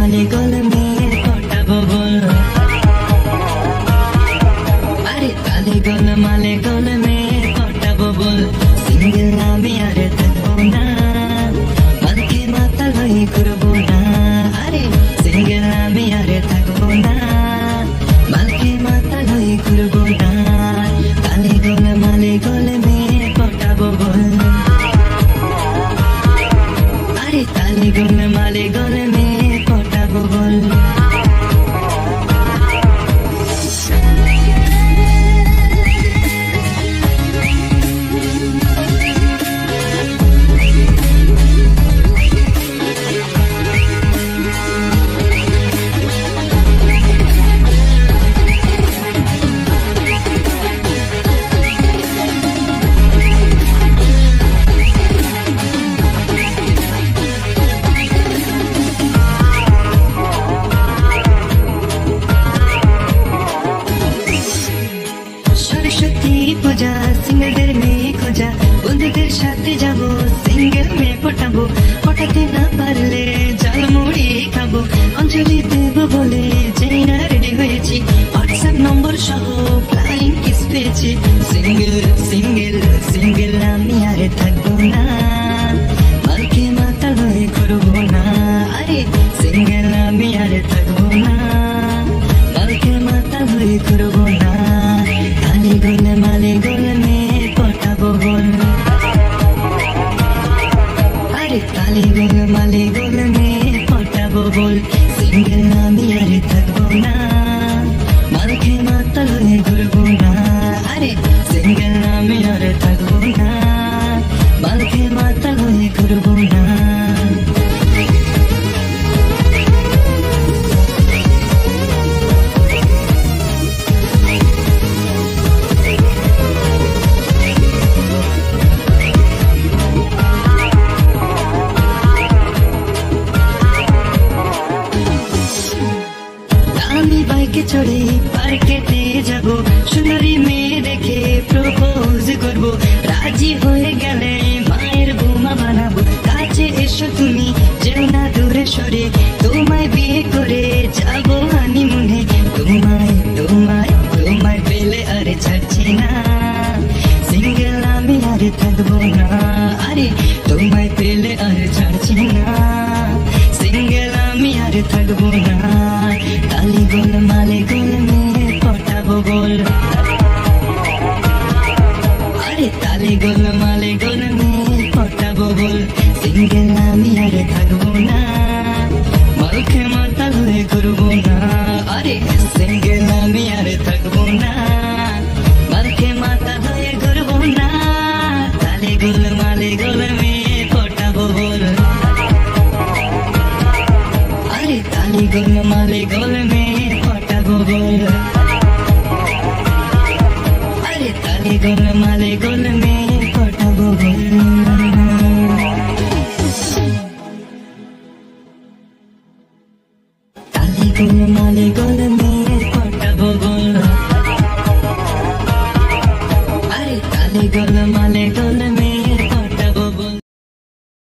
डाले गलम you. সাথে যাব সিঙ্গেল মেয়ে ফোটাবো ফোটাতে না পারলে জল মুড়ি খাব অঞ্জলি আরে কালি চড়ে পার্কেতে যাব। সুন্দরী মেয়ে দেখে প্রপোজ করব। রাজি হয়ে গেলে মায়ের বোমা বানাবো। কাছে এসো তুমি, যেও না দূরে সরে। তোমায় বিয়ে করে যাব হানিমুনে তোমায় তোমায় তোমায় পেলে আর ছাড়ছি না। সিঙ্গেল আমি আর থাকব না। আরে, তোমায় পেলে সিঙ্গেল আমি আর থাকব না মালকে মাতাল হয়ে করব না আরে সিঙ্গেল আমি আর থাকব না মালকে মাতাল হয়ে করব না তালে গোল মালে গোল মেয়ে পটাবো গোল আরে তালি গোল মালে তালি